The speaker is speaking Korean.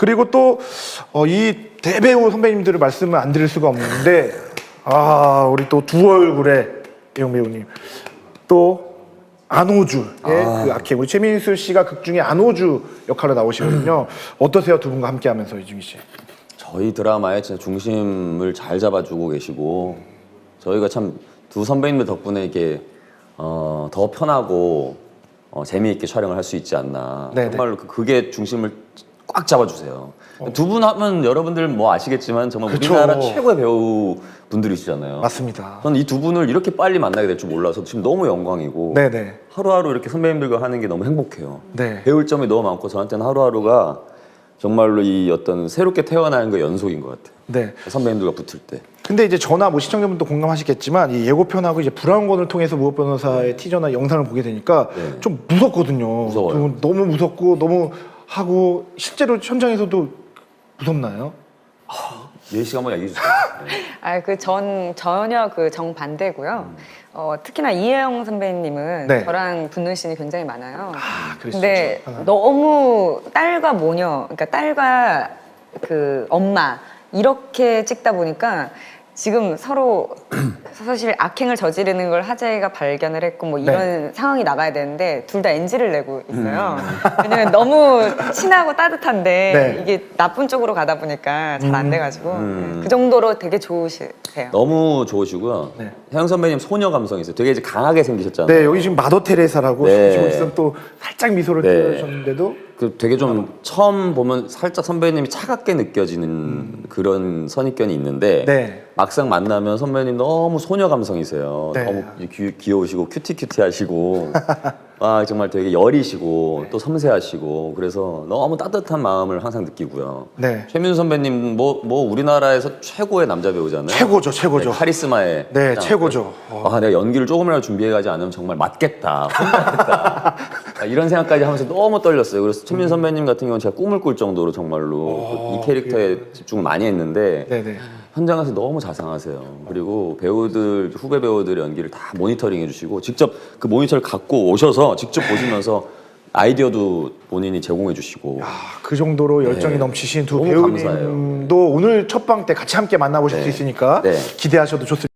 그리고 또이 대배우 선배님들을 말씀을 안 드릴 수가 없는데 아 우리 또 두 얼굴의 배용 배우님 또 안호주의 그 악행 우리 최민수 씨가 극 중에 안호주 역할로 나오시거든요. 어떠세요 두 분과 함께 하면서 이중희 씨? 저희 드라마의 진짜 중심을 잘 잡아주고 계시고 저희가 참 두 선배님들 덕분에 이게 어, 더 편하고 어, 재미있게 촬영을 할 수 있지 않나 네네. 정말로 그- 그게 중심을 꽉 잡아주세요 두 분 하면 여러분들 뭐 아시겠지만 정말 그쵸. 우리나라 최고의 배우 분들이시잖아요 맞습니다. 저는 이 두 분을 이렇게 빨리 만나게 될 줄 몰라서 지금 너무 영광이고 네네. 하루하루 이렇게 선배님들과 하는 게 너무 행복해요 네. 배울 점이 너무 많고 저한테는 하루하루가 정말로 이 어떤 새롭게 태어나는 거 연속인 것 같아요. 네. 선배님들과 붙을 때. 근데 이제 저나 뭐 시청자분도 공감하시겠지만 이 예고편하고 이제 브라운관을 통해서 무엇 변호사의 티저나 영상을 보게 되니까 네. 좀 무섭거든요. 무서워요. 좀 너무 무섭고 너무 하고 실제로 현장에서도 무섭나요? 예시가 한번 얘기해 주세요. 네. 아, 그 전 전혀 그 정반대고요. 어, 특히나 이혜영 선배님은 네. 저랑 붙는 씬이 굉장히 많아요. 아, 그랬었죠. 근데 하나. 너무 딸과 모녀, 그러니까 딸과 그 엄마 이렇게 찍다 보니까 지금 서로 사실 악행을 저지르는 걸 하재가 발견을 했고 뭐 이런 상황이 나가야 되는데 둘 다 NG를 내고 있어요. 왜냐면 너무 친하고 따뜻한데 네. 이게 나쁜 쪽으로 가다 보니까 잘 안 돼가지고 음. 그 정도로 되게 좋으세요. 너무 좋으시고요. 네. 혜영 선배님 소녀 감성이 있어요. 되게 이제 강하게 생기셨잖아요. 네, 여기 지금 마더 테레사라고 네. 지금 있으면 또 살짝 미소를 네. 띄워주셨는데도 그 되게 좀 처음 보면 살짝 선배님이 차갑게 느껴지는 그런 선입견이 있는데 네. 막상 만나면 선배님 너무 소녀 감성이세요. 네. 너무 귀, 귀여우시고 큐티큐티하시고 아 정말 되게 여리시고 또 섬세하시고 그래서 너무 따뜻한 마음을 항상 느끼고요. 네. 최민수 선배님 뭐 뭐 우리나라에서 최고의 남자 배우잖아요. 최고죠, 최고죠. 네, 카리스마의 네, 딱. 최고죠. 아 내가 연기를 조금이라도 준비해가지 않으면 정말 맞겠다, 아, 이런 생각까지 하면서 너무 떨렸어요. 그래서 최민 선배님 같은 경우는 제가 꿈을 꿀 정도로 정말로 이 캐릭터에 집중을 많이 했는데 네네. 현장에서 너무 자상하세요. 그리고 배우들 후배 배우들의 연기를 다 모니터링 해주시고 직접 그 모니터를 갖고 오셔서 직접 보시면서 아이디어도 본인이 제공해 주시고 아, 그 정도로 열정이 네. 넘치신 두 너무 배우님도 감사해요. 오늘 첫 방 때 같이 함께 만나보실 수 네. 있으니까 네. 기대하셔도 좋습니다.